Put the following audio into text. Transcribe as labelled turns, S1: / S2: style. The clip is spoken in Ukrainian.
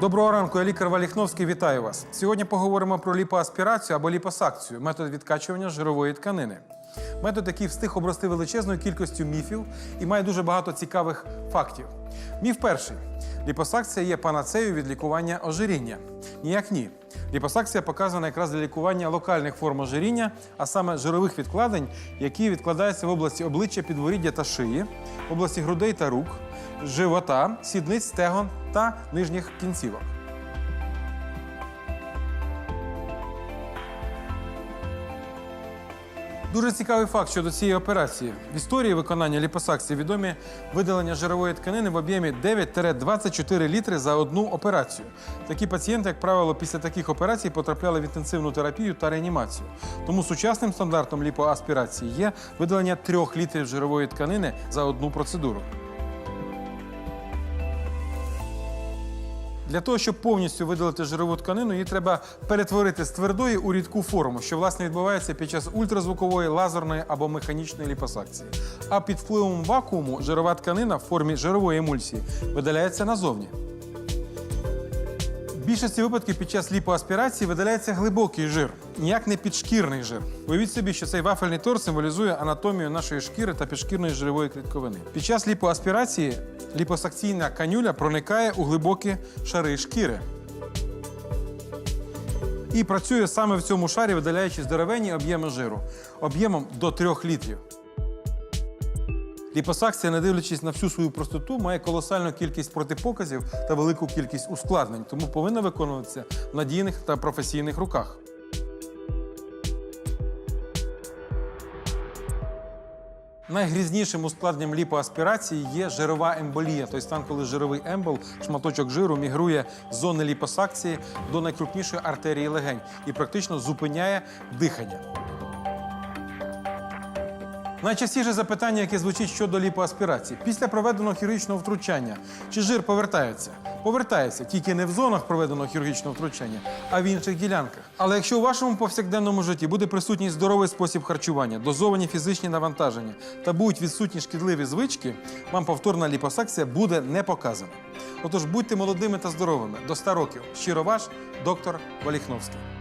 S1: Доброго ранку, я лікар Валіхновський. Вітаю вас. Сьогодні поговоримо про ліпоаспірацію або ліпосакцію метод відкачування жирової тканини. Метод, який встиг обрости величезною кількістю міфів і має дуже багато цікавих фактів. Міф перший: ліпосакція є панацею від лікування ожиріння. Ніяк ні. Ліпосакція показана якраз для лікування локальних форм ожиріння, а саме жирових відкладень, які відкладаються в області обличчя, підборіддя та шиї, області грудей та рук, живота, сідниць, стегон та нижніх кінцівок. Дуже цікавий факт щодо цієї операції. В історії виконання ліпосакції відомі видалення жирової тканини в об'ємі 9-24 літри за одну операцію. Такі пацієнти, як правило, після таких операцій потрапляли в інтенсивну терапію та реанімацію. Тому сучасним стандартом ліпоаспірації є видалення 3 літрів жирової тканини за одну процедуру. Для того, щоб повністю видалити жирову тканину, її треба перетворити з твердої у рідку форму, що власне відбувається під час ультразвукової, лазерної або механічної ліпосакції. А під впливом вакууму жирова тканина в формі жирової емульсії видаляється назовні. В більшості випадків під час ліпоаспірації видаляється глибокий жир, ніяк не підшкірний жир. Уявіть собі, що цей вафельний торт символізує анатомію нашої шкіри та підшкірної жирової клітковини. Під час ліпоаспірації ліпосакційна канюля проникає у глибокі шари шкіри. І працює саме в цьому шарі, видаляючи здоровенні об'єми жиру об'ємом до 3 літрів. Ліпосакція, не дивлячись на всю свою простоту, має колосальну кількість протипоказів та велику кількість ускладнень, тому повинна виконуватися в надійних та професійних руках. Найгрізнішим ускладненням ліпоаспірації є жирова емболія, той стан, коли жировий ембол, шматочок жиру, мігрує з зони ліпосакції до найкрупнішої артерії легень і практично зупиняє дихання. Найчастіше запитання, яке звучить щодо ліпоаспірації. Після проведеного хірургічного втручання, чи жир повертається? Повертається тільки не в зонах проведеного хірургічного втручання, а в інших ділянках. Але якщо у вашому повсякденному житті буде присутній здоровий спосіб харчування, дозовані фізичні навантаження та будуть відсутні шкідливі звички, вам повторна ліпосакція буде не показана. Отож будьте молодими та здоровими до 100 років. Щиро ваш доктор Валіхновський.